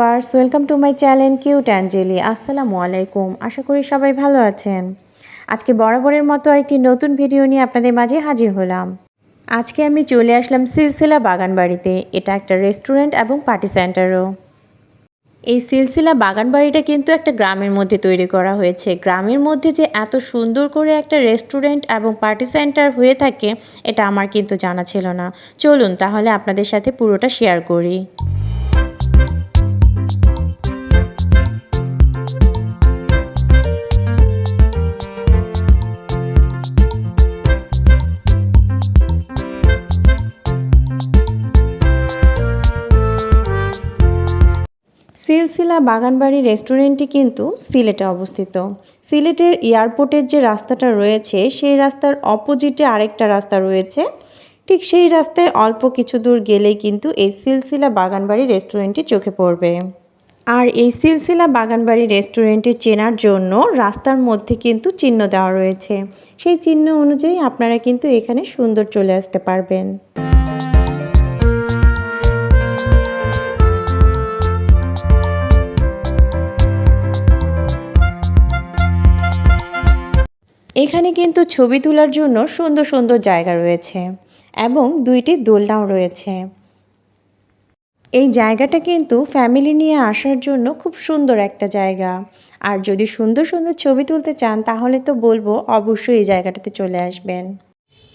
Viewers, welcome to my channel cute Angeli. আসসালামু আলাইকুম। আশা করি সবাই ভালো আছেন। আজকে বরাবরের মতো একটি নতুন ভিডিও নিয়ে আপনাদের মাঝে হাজির হলাম। আজকে আমি চলে আসলাম সিলসিলা বাগান বাড়িতে এটা একটা রেস্টুরেন্ট এবং পার্টি সেন্টারও। এই সিলসিলা বাগান বাড়িটা কিন্তু একটা গ্রামের মধ্যে তৈরি করা হয়েছে। গ্রামের মধ্যে যে এত সুন্দর করে একটা রেস্টুরেন্ট এবং পার্টি সেন্টার হয়ে থাকে, এটা আমার কিন্তু জানা ছিল না। চলুন তাহলে আপনাদের সাথে পুরোটা শেয়ার করি। সিলসিলা বাগানবাড়ি রেস্টুরেন্টটি কিন্তু সিলেটে অবস্থিত। সিলেটের এয়ারপোর্টের যে রাস্তাটা রয়েছে, সেই রাস্তার অপোজিটে আরেকটা রাস্তা রয়েছে। ঠিক সেই রাস্তায় অল্প কিছু দূর গেলেই কিন্তু এই সিলসিলা বাগানবাড়ি রেস্টুরেন্টটি চোখে পড়বে। আর এই সিলসিলা বাগানবাড়ি রেস্টুরেন্টটি চেনার জন্য রাস্তার মধ্যে কিন্তু চিহ্ন দেওয়া রয়েছে। সেই চিহ্ন অনুযায়ী আপনারা কিন্তু এখানে সুন্দর চলে আসতে পারবেন। এখানে কিন্তু ছবি তোলার জন্য সুন্দর সুন্দর জায়গা রয়েছে এবং দুইটি দোলনাও রয়েছে। এই জায়গাটা কিন্তু ফ্যামিলি নিয়ে আসার জন্য খুব সুন্দর একটা জায়গা। আর যদি সুন্দর সুন্দর ছবি তুলতে চান, তাহলে তো বলব অবশ্যই এই জায়গাটাতে চলে আসবেন।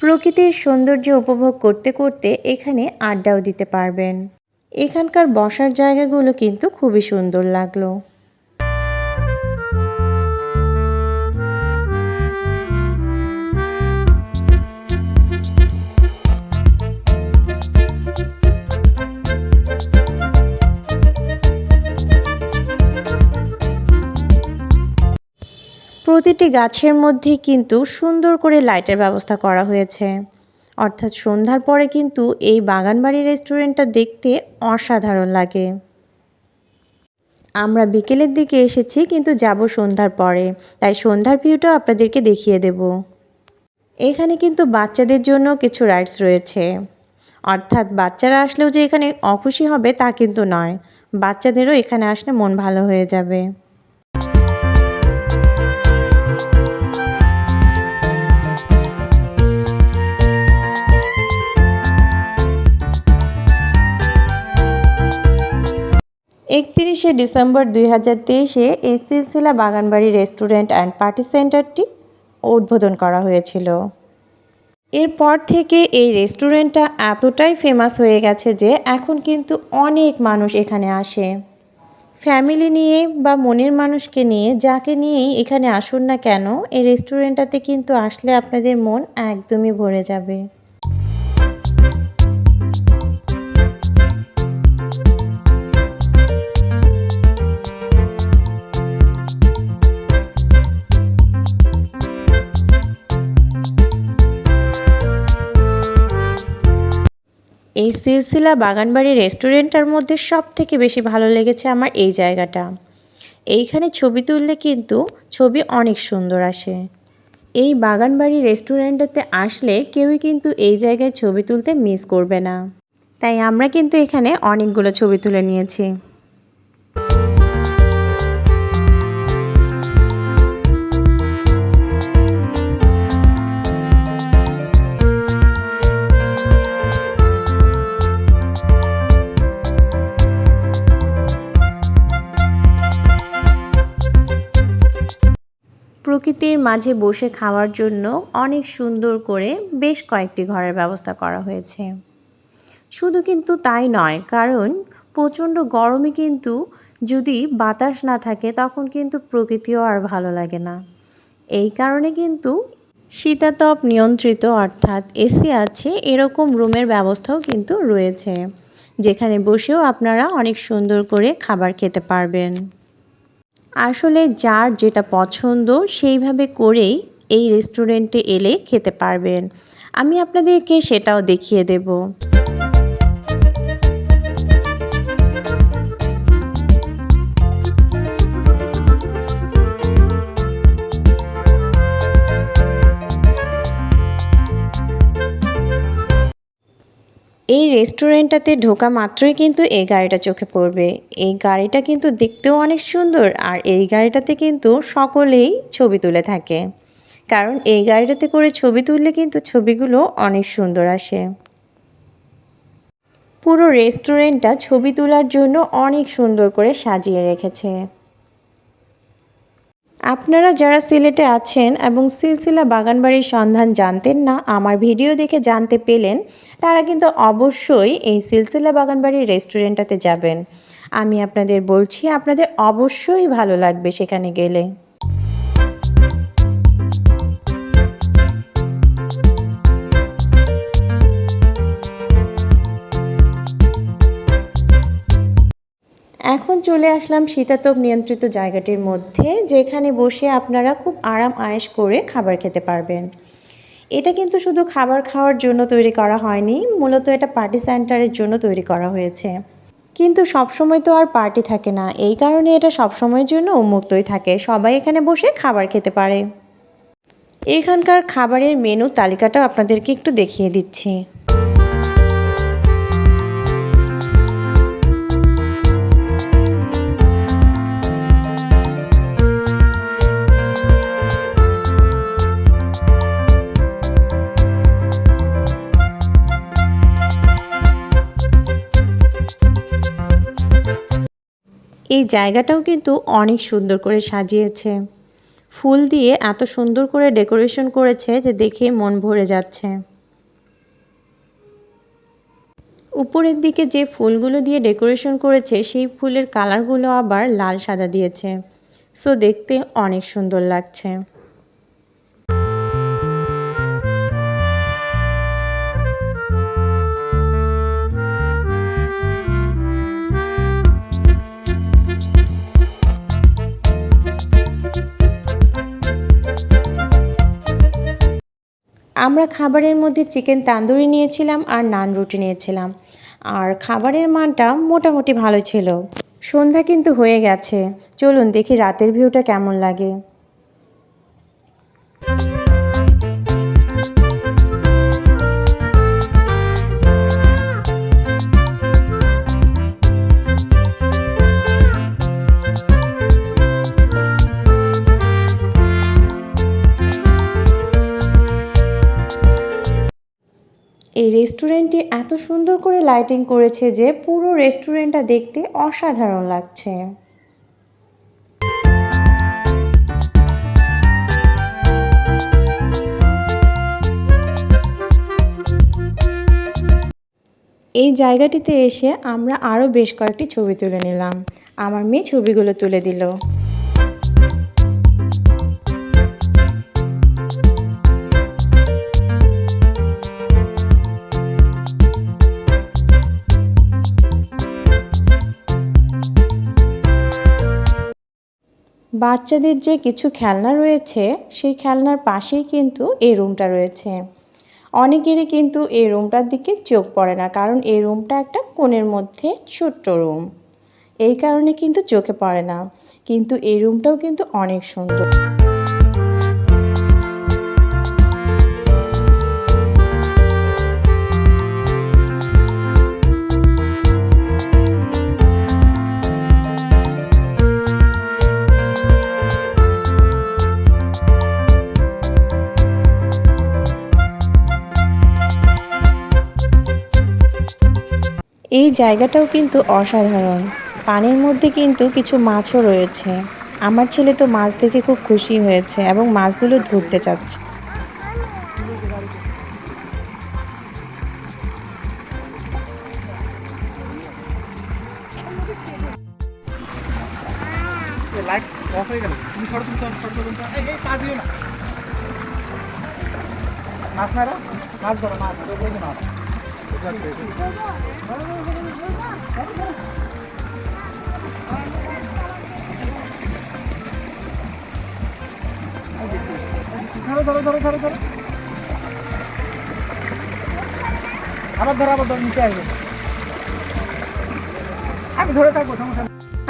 প্রকৃতির সৌন্দর্য উপভোগ করতে করতে এখানে আড্ডাও দিতে পারবেন। এখানকার বসার জায়গাগুলো কিন্তু খুবই সুন্দর লাগল। প্রতিটি গাছের মধ্যে কিন্তু সুন্দর করে লাইটের ব্যবস্থা করা হয়েছে। অর্থাৎ সন্ধ্যার পরে কিন্তু এই বাগানবাড়ি রেস্টুরেন্টটা দেখতে অসাধারণ লাগে। আমরা বিকেলের দিকে এসেছি, কিন্তু যাব সন্ধ্যার পরে। তাই সন্ধ্যার ভিউটা আপনাদেরকে দেখিয়ে দেব। এখানে কিন্তু বাচ্চাদের জন্য কিছু রাইডস রয়েছে। অর্থাৎ বাচ্চারা আসলেও যে এখানে অখুশি হবে তা কিন্তু নয়। বাচ্চাদেরও এখানে আসলে মন ভালো হয়ে যাবে। একত্রিশে ডিসেম্বর দুই হাজার তেইশে এই সিলসিলা বাগানবাড়ি রেস্টুরেন্ট অ্যান্ড পার্টি সেন্টারটি উদ্বোধন করা হয়েছিল। এরপর থেকে এই রেস্টুরেন্টটা এতটাই ফেমাস হয়ে গেছে যে এখন কিন্তু অনেক মানুষ এখানে আসে। ফ্যামিলি নিয়ে বা মনের মানুষকে নিয়ে যাকে নিয়েই এখানে আসুন না কেন, এই রেস্টুরেন্টটাতে কিন্তু আসলে আপনাদের মন একদমই ভরে যাবে। এই সিলসিলা বাগানবাড়ি রেস্টুরেন্টটার মধ্যে সব থেকে বেশি ভালো লেগেছে আমার এই জায়গাটা। এইখানে ছবি তুললে কিন্তু ছবি অনেক সুন্দর আসে। এই বাগানবাড়ি রেস্টুরেন্টটাতে আসলে কেউই কিন্তু এই জায়গায় ছবি তুলতে মিস করবে না। তাই আমরা কিন্তু এখানে অনেকগুলো ছবি তুলে নিয়েছি। প্রকৃতির মাঝে বসে খাওয়ার জন্য অনেক সুন্দর করে বেশ কয়েকটি ঘরের ব্যবস্থা করা হয়েছে। শুধু কিন্তু তাই নয়, কারণ প্রচণ্ড গরমে কিন্তু যদি বাতাস না থাকে তখন কিন্তু প্রকৃতিও আর ভালো লাগে না। এই কারণে কিন্তু শীতাতপ নিয়ন্ত্রিত অর্থাৎ এসি আছে, এরকম রুমের ব্যবস্থাও কিন্তু রয়েছে, যেখানে বসেও আপনারা অনেক সুন্দর করে খাবার খেতে পারবেন। আসলে যার যেটা পছন্দ সেইভাবে করেই এই রেস্টুরেন্টে এলে খেতে পারবেন। আমি আপনাদেরকে সেটাও দেখিয়ে দেব। এই রেস্টুরেন্টটাতে ঢোকা মাত্রই কিন্তু এই গাড়িটা চোখে পড়বে। এই গাড়িটা কিন্তু দেখতেও অনেক সুন্দর আর এই গাড়িটাতে কিন্তু সকলেই ছবি তুলে থাকে। কারণ এই গাড়িটাতে করে ছবি তুললে কিন্তু ছবিগুলো অনেক সুন্দর আসে। পুরো রেস্টুরেন্টটা ছবি তোলার জন্য অনেক সুন্দর করে সাজিয়ে রেখেছে। আপনারা যারা সিলেটে আছেন এবং সিলসিলা বাগানবাড়ির সন্ধান জানতেন না, আমার ভিডিও দেখে জানতে পেলেন, তারা কিন্তু অবশ্যই এই সিলসিলা বাগানবাড়ির রেস্টুরেন্টটাতে যাবেন। আমি আপনাদের বলছি, আপনাদের অবশ্যই ভালো লাগবে সেখানে গেলে। চলে আসলাম শীতাতপ নিয়ন্ত্রিত জায়গাটির মধ্যে, যেখানে বসে আপনারা খুব আরাম আয়েশ করে খাবার খেতে পারবেন। এটা কিন্তু শুধু খাবার খাওয়ার জন্য তৈরি করা হয়নি, মূলত এটা পার্টি সেন্টারের জন্য তৈরি করা হয়েছে। কিন্তু সবসময় তো আর পার্টি থাকে না, এই কারণে এটা সবসময়ের জন্য উন্মুক্তই থাকে, সবাই এখানে বসে খাবার খেতে পারে। এখানকার খাবারের মেনু তালিকাটাও আপনাদেরকে একটু দেখিয়ে দিচ্ছি। এই জায়গাটাও কিন্তু অনেক সুন্দর করে সাজিয়েছে। ফুল দিয়ে এত সুন্দর করে ডেকোরেশন করেছে যে দেখে মন ভরে যাচ্ছে। উপরের দিকে যে ফুলগুলো দিয়ে ডেকোরেশন করেছে, সেই ফুলের কালারগুলো আবার লাল সাদা দিয়েছে। সো দেখতে অনেক সুন্দর লাগছে। আমরা খাবারের মধ্যে চিকেন তান্দুরি নিয়েছিলাম আর নান রুটি নিয়েছিলাম। আর খাবারের মানটা মোটামুটি ভালো ছিল। সন্ধ্যা কিন্তু হয়ে গেছে। চলুন দেখি রাতের ভিউটা কেমন লাগে। রেস্টুরেন্টটি এত সুন্দর করে লাইটিং করেছে যে পুরো রেস্টুরেন্টটা দেখতে অসাধারণ লাগছে। এই জায়গাটিতে এসে আমরা আরও বেশ কয়েকটি ছবি তুলে নিলাম। আমার মেয়ে ছবিগুলো তুলে দিল। বাচ্চাদের যে কিছু খেলনা রয়েছে, সেই খেলনার পাশেই কিন্তু এই রুমটা রয়েছে। অনেকেরই কিন্তু এই রুমটার দিকে চোখ পড়ে না, কারণ এই রুমটা একটা কোণের মধ্যে ছোট্ট রুম। এই কারণে কিন্তু চোখে পড়ে না। কিন্তু এই রুমটাও কিন্তু অনেক সুন্দর। জায়গাটাও কিন্তু অসাধারণ। পানির মধ্যে কিন্তু কিছু মাছও রয়েছে। আমার ছেলে তো মাছ দেখে খুব খুশি হয়েছে এবং মাছগুলো ধরতে চাচ্ছে। মাছ মাছ ধরো, মাছ।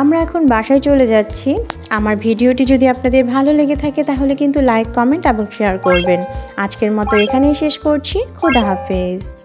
আমরা এখন বাসায় চলে যাচ্ছি। আমার ভিডিওটি যদি আপনাদের ভালো লেগে থাকে, তাহলে কিন্তু লাইক, কমেন্ট এবং শেয়ার করবেন। আজকের মতো এখানেই শেষ করছি। খোদা হাফেজ।